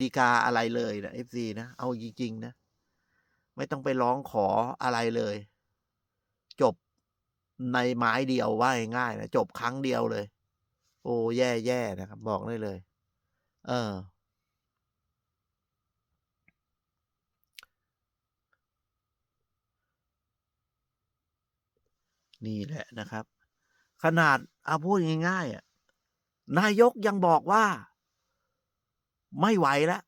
ดีกาอะไรเลยนะ FC นะ เอาจริงๆนะ ไม่ต้องไปร้องขออะไรเลย จบในไม้เดียวว่าง่ายๆนะจบครั้งเดียวเลย โอ้แย่ๆนะครับ บอกได้เลย เออ นี่แหละนะครับ ขนาดเอาพูดง่ายๆอะนายกยังบอกว่า ไม่ไหวแล้ว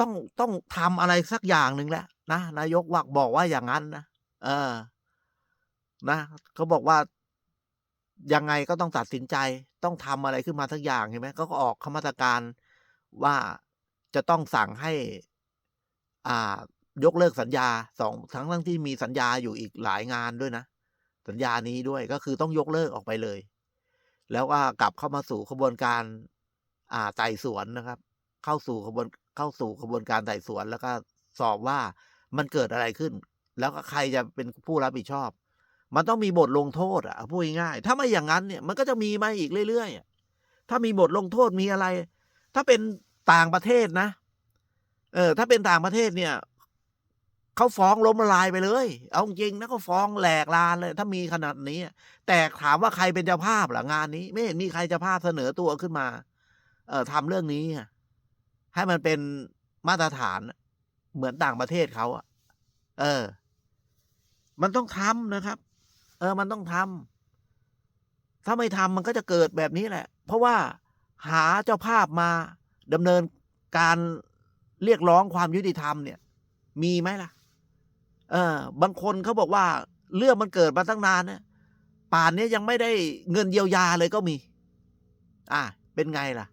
ต้องต้องทำอะไรสักอย่างหนึ่งแล้วนะนายกว่าบอกว่าอย่างงั้นนะเออ นะเขาบอกว่ายังไงก็ต้องตัดสินใจ ต้องทำอะไรขึ้นมาสักอย่างเห็นไหมเขาก็ออกคมาตรการว่าจะต้องสั่งให้ อ่ายกเลิกสัญญา2ทั้งๆที่มีสัญญาอยู่อีกหลายงานด้วยนะ สัญญานี้ด้วยก็คือต้องยกเลิกออกไปเลย แล้วก็กลับเข้ามาสู่กระบวนการ อ่าไต่สวนนะครับ เข้าสู่กระบวนเข้าสู่กระบวนการไต่สวน แล้วก็สอบว่ามันเกิดอะไรขึ้น แล้วก็ใครจะเป็นผู้รับผิดชอบ มันต้องมีบทลงโทษอะพูดง่ายๆถ้าไม่อย่างงั้นเนี่ยมันก็จะมีมาอีกเรื่อยๆถ้ามีบทลงโทษมีอะไร ถ้าเป็นต่างประเทศนะ เออ ถ้าเป็นต่างประเทศเนี่ยเขาฟ้องล้มละลายไปเลย เอาจริงนะเขาฟ้องแหลกลานเลย ถ้ามีขนาดนี้ แต่ถามว่าใครเป็นเจ้าภาพล่ะงานนี้ ไม่เห็นมีใครเจ้าภาพเสนอตัวขึ้นมา เออทำเรื่องนี้อะ ให้มันเป็นมาตรฐานเหมือนต่างประเทศเขาอะเออ มันต้องทำนะครับ เออ มันต้องทำถ้าไม่ทำมันก็จะเกิดแบบนี้แหละ เพราะว่าหาเจ้าภาพมาดำเนินการเรียกร้องความยุติธรรมเนี่ย มีไหมล่ะ?เออ บางคนเขาบอกว่า เรื่องมันเกิดมาตั้งนานแล้วป่านนี้ยังไม่ได้เงินเยียวยาเลยก็มี อ่าเป็นไงล่ะ?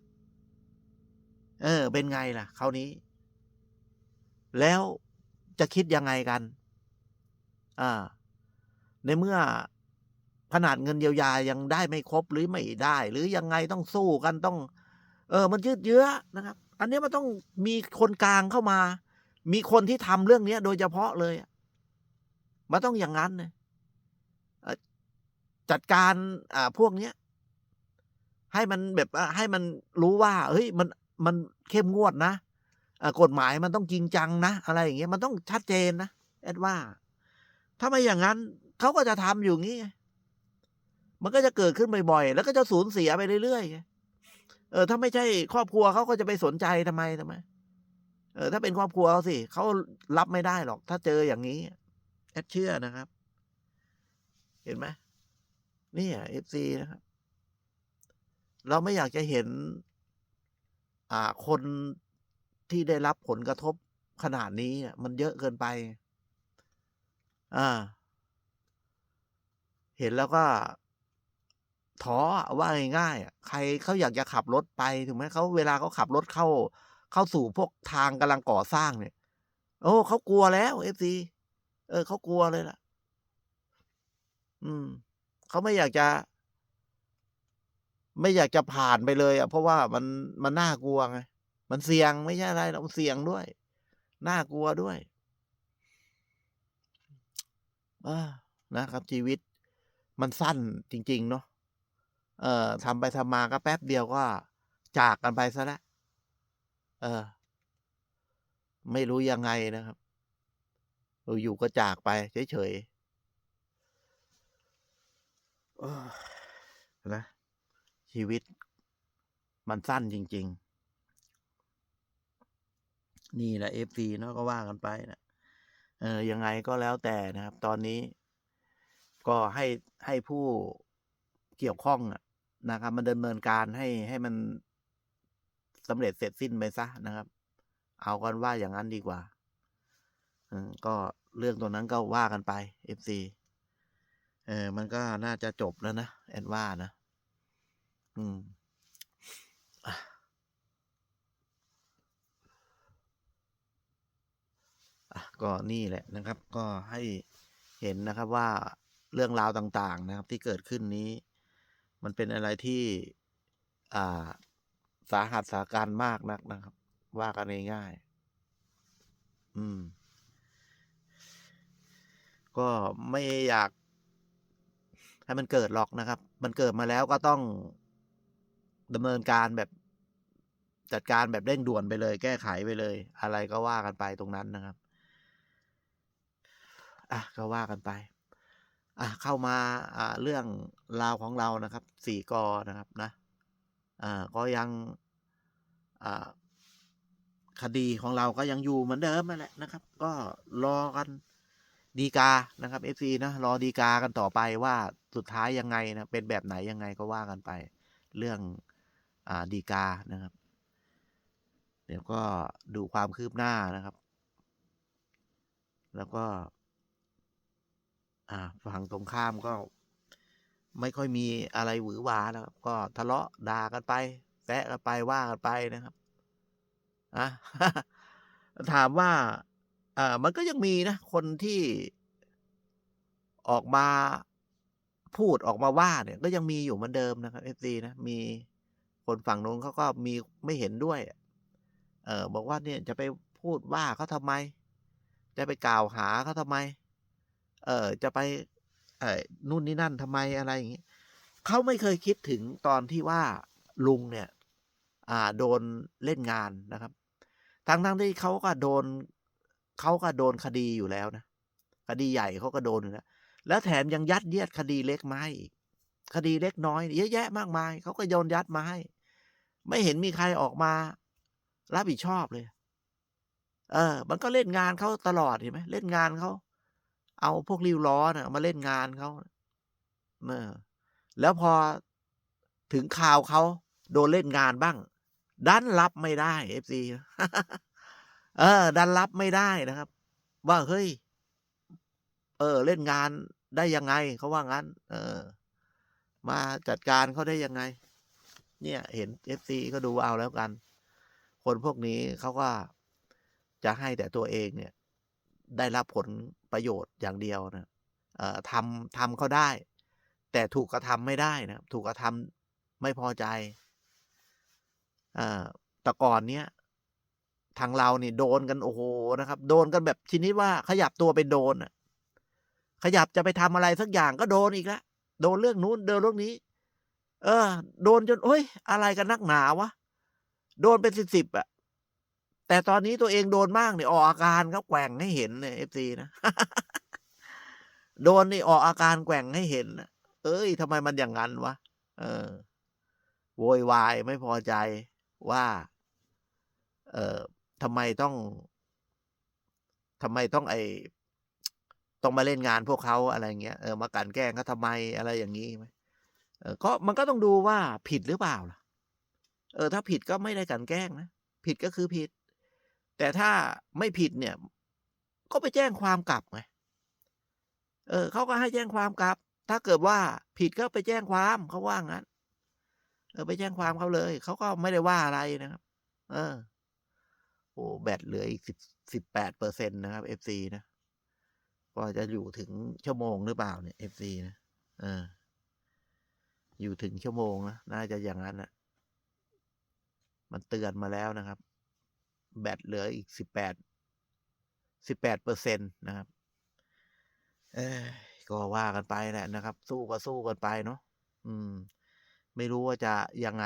เออ เป็นไงล่ะคราวนี้?แล้วจะคิดยังไงกัน?อ่า ในเมื่อขนาดเงินเยียวยายังได้ไม่ครบหรือไม่ได้ หรือยังไงต้องสู้กันต้อง เออ มันยืดเยื้อนะครับ อันนี้มันต้องมีคนกลางเข้ามา มีคนที่ทำเรื่องเนี้ย โดยเฉพาะเลยมันต้องอย่างงั้นนะเอ่อจัดการ อ่า พวกเนี้ยให้มันแบบให้มันรู้ว่า เฮ้ย มัน มันเข้มงวดนะกฎหมายมันต้องจริงจังนะ อะไรอย่างเงี้ยมันต้องชัดเจนนะแอดว่า ถ้าไม่อย่างงั้นเขาก็จะทำอยู่งี้มันก็จะเกิดขึ้นบ่อยๆ แล้วก็จะสูญเสียไปเรื่อยๆเออ ถ้าไม่ใช่ครอบครัวเขาก็จะไปสนใจทำไมทำไม?เออ ถ้าเป็นครอบครัวเขาสิเขารับไม่ได้หรอก ถ้าเจออย่างงี้ แอดเชื่อนะครับ เห็นไหม?นี่ย FC นะครับ เราไม่อยากจะเห็น อ่า คนที่ได้รับผลกระทบขนาดนี้มันเยอะเกินไปอาเห็นแล้วก็ท้ออะว่าง่ายๆใครเขาอยากจะขับรถไปถูกไหมเขาเวลาเขาขับรถเข้า เข้าสู่พวกทางกำลังก่อสร้างเนี่ย โอ้เขากลัวแล้ว FC เออเขากลัวเลยล่ะ อืมเขาไม่อยากจะ ไม่อยากจะผ่านไปเลยอะเพราะว่ามันมันน่ากลัวไงมันเสี่ยงไม่ใช่อะไรหรอกมันเสี่ยงด้วย น่ากลัวด้วยอนะครับ ชีวิตมันสั้นจริง ๆ เนาะเอ่อทำไปทำมาก็แป๊บเดียวก็ จากกันไปเสียแล้วเออ ไม่รู้ยังไงนะครับเราอยู่ก็จากไปเฉยๆเออนะ ชีวิตมันสั้นจริง ๆ นี่แหละ FC เนาะก็ว่ากันไปนะเออยังไงก็แล้วแต่นะครับ ตอนนี้ ก็ให้ให้ผู้เกี่ยวข้องนะครับมาดำเนินการให้ให้มันสำเร็จเสร็จสิ้นไปเสียนะครับ เอากันว่าอย่างงั้นดีกว่าอืมก็เรื่องตรงนั้นก็ว่ากันไป FC เออมันก็น่าจะจบแล้วนะ แอดว่านะ อืมอาอาก็นี่แหละนะครับ ก็ให้เห็นนะครับว่าเรื่องราวต่าง ๆ นะครับ ที่เกิดขึ้นนี้ มันเป็นอะไรที่ อ่า สาหัสสาการมากนักนะครับ ว่ากันง่ายๆอืม ก็ไม่อยาก ให้มันเกิดหรอกนะครับ มันเกิดมาแล้วก็ต้อง ดำเนินการแบบจัดการแบบเร่งด่วนไปเลย แก้ไขไปเลย อะไรก็ว่ากันไปตรงนั้นนะครับ อะก็ว่ากันไป อะเข้ามาอ่าเรื่องราวของเรานะครับสี่กอนะครับนะอ่าก็ยังอ่าคดีของเราก็ยังอยู่เหมือนเดิมนั่นแหละนะครับ ก็รอกันดีกานะครับเอฟซีนะรอดีกากันต่อไปว่าสุดท้ายยังไงนะเป็นแบบไหนยังไงก็ว่ากันไป เรื่อง ดีกานะครับ เดี๋ยวก็ดูความคืบหน้านะครับ แล้วก็อ่าฝั่งตรงข้ามก็ไม่ค่อยมีอะไรหวือหวานะครับ ก็ทะเลาะด่ากันไปแซะกันไปว่ากันไปนะครับอะถามว่าอ่ามันก็ยังมีนะ คนที่ออกมาพูดออกมาว่าเนี่ย ก็ยังมีอยู่เหมือนเดิมนะครับเอฟซีนะ มี คนฝั่งนู้นเขาก็มีไม่เห็นด้วย เออบอกว่าเนี่ยจะไปพูดว่าเขาทำไม จะไปกล่าวหาเขาทำไม เออจะไปเออนู่นนี่นั่นทำไมอะไรอย่างนี้เขาไม่เคยคิดถึงตอนที่ว่าลุงเนี่ย อ่าโดนเล่นงานนะครับ ทั้งทั้งที่เขาก็โดนเขาก็โดนคดีอยู่แล้วนะคดีใหญ่เขาก็โดนอยู่แล้วแล้วแถมยังยัดเยียดคดีเล็กมาให้อีกคดีเล็กน้อย เยอะแยะมากมายเขาก็โยนยัดมาให้ ไม่เห็นมีใครออกมา รับผิดชอบเลย เออ มันก็เล่นงานเขาตลอดเห็นไหมเล่นงานเขาเอาพวกริ้วล้อนะมาเล่นงานเขาเออแล้วพอถึงข่าวเขาโดนเล่นงานบ้าง ดันรับไม่ได้เอฟซีเออ ดันรับไม่ได้นะครับ ว่าเฮ้ย เออ เล่นงานได้ยังไงเขาว่างั้น เออ มาจัดการเขาได้ยังไง เนี่ย เห็นเอฟซีก็ดูเอาแล้วกัน คนพวกนี้เขาก็จะให้แต่ตัวเองเนี่ย ได้รับผลประโยชน์อย่างเดียวนะเอ่อทำทำเขาได้ แต่ถูกกระทำไม่ได้นะถูกกระทำไม่พอใจเอ่อแต่ก่อนเนี้ยทางเราเนี่โดนกันโอ้โหนะครับ โดนกันแบบชนิดว่าขยับตัวเป็นโดนอะขยับจะไปทำอะไรสักอย่างก็โดนอีกแล้วโดนเรื่องนู้นโดนเรื่องนี้ เออ โดนจนโอ้ย อะไรกันนักหนาวะ โดนเป็นสิบสิบอะแต่ตอนนี้ตัวเองโดนมากเนี่ยออกอาการเขาแกว่งให้เห็นเนี่ยเอฟซีนะ โดนนี่ออกอาการแกว่งให้เห็นนะเอ้ยทำไมมันอย่างนั้นวะ เออโวยวายไม่พอใจว่า เอ่อทำไมต้องทำไมต้องไอต้องมาเล่นงานพวกเขาอะไรเงี้ยเออมากันแกล้งเขาทำไมอะไรอย่างนี้ไหม ก็มันก็ต้องดูว่าผิดหรือเปล่าล่ะ เออ ถ้าผิดก็ไม่ได้กันแกล้งนะ ผิดก็คือผิด แต่ถ้าไม่ผิดเนี่ย ก็ไปแจ้งความกลับไง เออเขาก็ให้แจ้งความกลับ ถ้าเกิดว่าผิดก็ไปแจ้งความเขาว่างั้น เออ ไปแจ้งความเขาเลย เขาก็ไม่ได้ว่าอะไรนะครับ เออ โอ้แบตเหลืออีกสิบสิบแปดเปอร์เซ็นต์นะครับเอฟซีนะ ก็จะอยู่ถึงชั่วโมงหรือเปล่าเนี่ยเอฟซีนะ เออ อยู่ถึงชั่วโมงนะน่าจะอย่างนั้นนะมันเตือนมาแล้วนะครับ แบตเหลืออีกสิบแปดสิบแปดเปอร์เซ็นตนะครับ เออก็ว่ากันไปแหละนะครับ สู้ก็สู้กันไปเนาะอืม ไม่รู้ว่าจะยังไง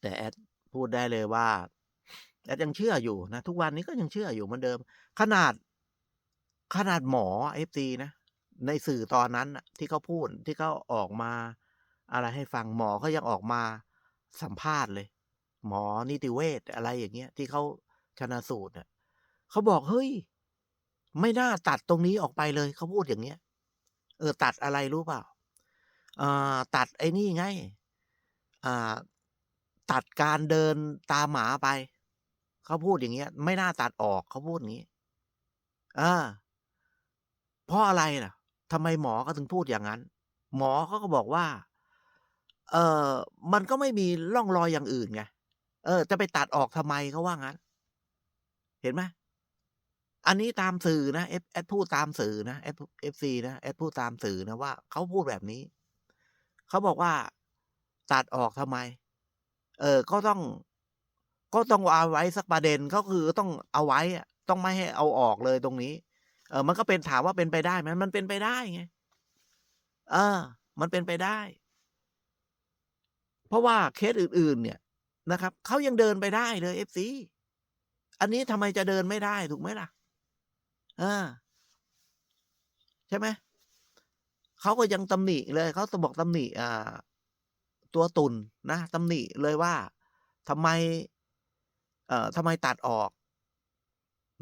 แต่แอดพูดได้เลยว่าแอดยังเชื่ออยู่นะ ทุกวันนี้ก็ยังเชื่ออยู่เหมือนเดิม ขนาดขนาดหมอเอฟซีนะ ในสื่อตอนนั้นที่เขาพูดที่เขาออกมา อะไรให้ฟังหมอเขายังออกมาสัมภาษณ์เลย หมอนิติเวชอะไรอย่างเงี้ย ที่เขาชนะสูตรเนี่ยเขาบอกเฮ้ย ไม่น่าตัดตรงนี้ออกไปเลยเขาพูดอย่างเงี้ย เออ ตัดอะไรรู้เปล่าอ่าตัดไอ้นี่ไงอ่าตัดการเดินตามหมาไป เขาพูดอย่างเงี้ย ไม่น่าตัดออกเขาพูดอย่างนี้อ่าเพราะอะไรล่ะ ทำไมหมอก็ถึงพูดอย่างนั้น หมอเขาก็บอกว่า เออมันก็ไม่มีร่องรอยอย่างอื่นไงเออ จะไปตัดออกทำไมเขาว่างั้น เห็นไหมอันนี้ตามสื่อนะเอฟแอดพูดตามสื่อนะเอฟเอฟซีนะแอดพูดตามสื่อนะว่าเขาพูดแบบนี้เขาบอกว่าตัดออกทำไม เออ ก็ต้อง ก็ต้องเอาไว้สักประเด็นก็คือต้องเอาไว้ต้องไม่ให้เอาออกเลยตรงนี้ เออมันก็เป็นถามว่าเป็นไปได้ไหมมันเป็นไปได้ไงเออ มันเป็นไปได้ เพราะว่าเคสอื่น ๆ เนี่ยนะครับเขายังเดินไปได้เลยเอฟซีอันนี้ทำไมจะเดินไม่ได้ถูกไหมล่ะอ่าใช่ไหมเขาก็ยังตำหนิเลยเขาจะบอกตำหนิอ่าตัวตุนนะตำหนิเลยว่าทำไม เอ่อทำไมตัดออก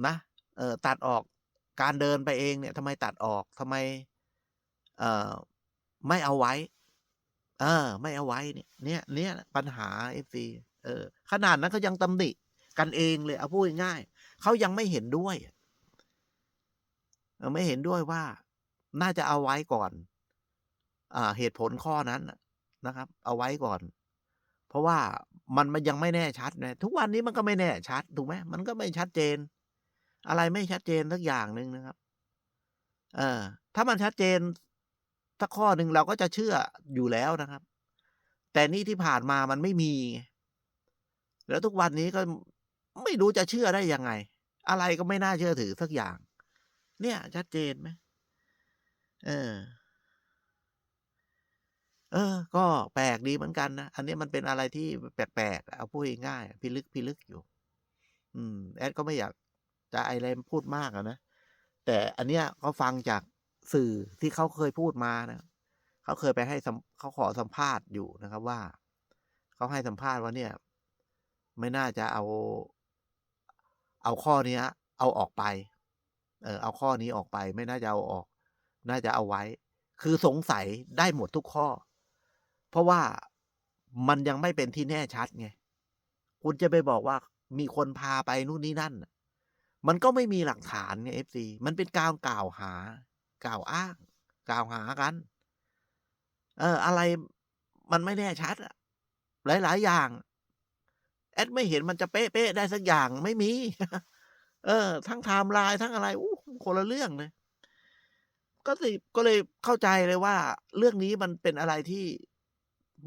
นะ เอ่อตัดออก การเดินไปเองเนี่ยทำไมตัดออกทำไมเอ่อไม่เอาไว้ เออ ไม่เอาไว้เนี่ย เนี่ยเนี่ยปัญหาเอฟซีเออ ขนาดนั้นเขายังตำหนิกันเองเลยเอาพูดง่ายเขายังไม่เห็นด้วยไม่เห็นด้วยว่าน่าจะเอาไว้ก่อน อ่า เหตุผลข้อนั้นนะนะครับ เอาไว้ก่อน เพราะว่ามันมันยังไม่แน่ชัดนะทุกวันนี้มันก็ไม่แน่ชัดถูกไหมมันก็ไม่ชัดเจน อะไรไม่ชัดเจนสักอย่างหนึ่งนะครับ เออ ถ้ามันชัดเจนสักข้อหนึ่งเราก็จะเชื่ออยู่แล้วนะครับ แต่นี่ที่ผ่านมามันไม่มี แล้วทุกวันนี้ก็ไม่รู้จะเชื่อได้ยังไง อะไรก็ไม่น่าเชื่อถือสักอย่าง เนี่ย ชัดเจนไหมเออ เออ ก็แปลกดีเหมือนกันนะ อันนี้มันเป็นอะไรที่แปลกๆ เอาพูดง่ายๆพิลึกพิลึกอยู่ อืม แอดก็ไม่อยาก จะอะไรพูดมากอะนะ แต่อันเนี้ยเขาฟังจากสื่อที่เขาเคยพูดมานะเขาเคยไปให้เขาขอสัมภาษณ์อยู่นะครับว่า เขาให้สัมภาษณ์ว่าเนี่ย ไม่น่าจะเอา เอาข้อเนี้ย เอาออกไป เออเอาข้อนี้ออกไป ไม่น่าจะเอาออก น่าจะเอาไว้ คือสงสัยได้หมดทุกข้อ เพราะว่ามันยังไม่เป็นที่แน่ชัดไงคุณจะไปบอกว่ามีคนพาไปนู่นนี่นั่น มันก็ไม่มีหลักฐานไงเอฟซีมันเป็นการกล่าวหา กล่าวอ้าง กล่าวหากัน เออ อะไรมันไม่แน่ชัดอะหลายๆอย่าง แอดไม่เห็นมันจะเป๊ะๆได้สักอย่างไม่มี เออ ทั้งไทม์ไลน์ทั้งอะไรอู้คนละเรื่องเลย ก็สิก็เลยเข้าใจเลยว่า เรื่องนี้มันเป็นอะไรที่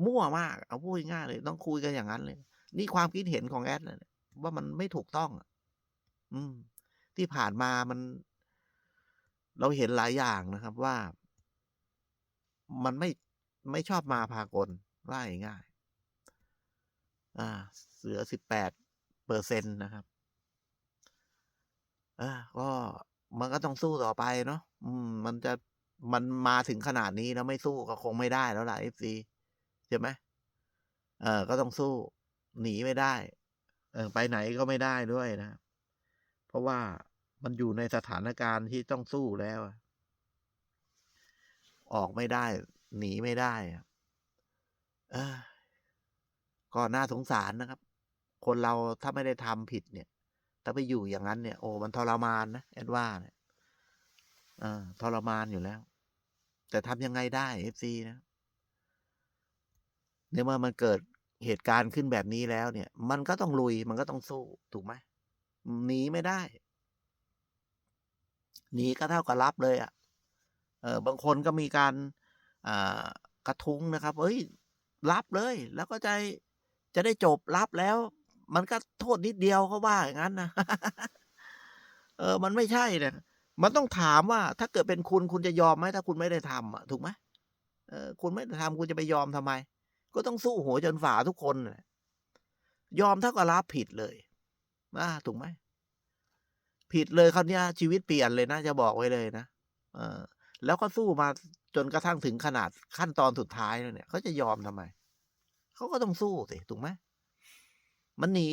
มั่วมาก เอาพูดง่ายเลย ต้องคุยกันอย่างนั้นเลย นี่ความคิดเห็นของแอดเลยว่ามันไม่ถูกต้องอะ อืม ที่ผ่านมามัน เราเห็นหลายอย่างนะครับว่า มันไม่ไม่ชอบมาพากลว่าง่าย อ่า เสือสิบแปดเปอร์เซ็นต์นะครับอ่าก็มันก็ต้องสู้ต่อไปเนาะอืม มันจะมันมาถึงขนาดนี้แล้วไม่สู้ก็คงไม่ได้แล้วล่ะเอฟซีใช่ไหมเออก็ต้องสู้ หนีไม่ได้ เออไปไหนก็ไม่ได้ด้วยนะ เพราะว่ามันอยู่ในสถานการณ์ที่ต้องสู้แล้ว ออกไม่ได้ หนีไม่ได้อะเออก็น่าสงสารนะครับ คนเราถ้าไม่ได้ทำผิดเนี่ย ถ้าไปอยู่อย่างนั้นเนี่ย โอ้มันทรมานนะแอดว่าเนี่ยเออทรมานอยู่แล้ว แต่ทำยังไงได้เอฟซีนะเนี่ยเมื่อมันเกิดเหตุการณ์ขึ้นแบบนี้แล้วเนี่ย มันก็ต้องลุยมันก็ต้องสู้ถูกไหม หนีไม่ได้ หนีก็เท่ากับรับเลยอะ่ะเออบางคนก็มีการกระทุ้งนะครับ เอ้ย รับเลย แล้วก็จะจะได้จบรับแล้ว มันก็โทษนิดเดียวเขาว่าอย่างนั้นนะเออ มันไม่ใช่เนี่ยมันต้องถามว่า ถ้าเกิดเป็นคุณคุณจะยอมไหมถ้าคุณไม่ได้ทำอะถูกไหมเออ คุณไม่ได้ทำคุณจะไปยอมทำไม ก็ต้องสู้หัวจนฝ่าทุกคนยอมเท่ากับรับผิดเลย นะถูกไหม ผิดเลยคราวนี้ชีวิตเปลี่ยนเลยนะ จะบอกไว้เลยนะเออแล้วก็สู้มาจนกระทั่งถึงขนาดขั้นตอนสุดท้ายแล้วเนี่ยเขาจะยอมทำไม เขาก็ต้องสู้สิถูกไหมมันหนี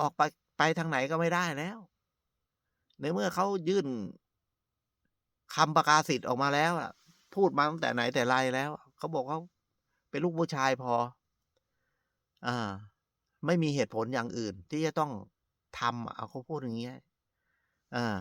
ออกไปไปทางไหนก็ไม่ได้แล้ว ในเมื่อเขายื่นคำประกาศสิทธิ์ออกมาแล้วอะ พูดมาตั้งแต่ไหนแต่ไรแล้ว เขาบอกเขาเป็นลูกผู้ชายพอ อ่า ไม่มีเหตุผลอย่างอื่น ที่จะต้อง ทำเอาเขาพูดอย่างเงี้ยอ่า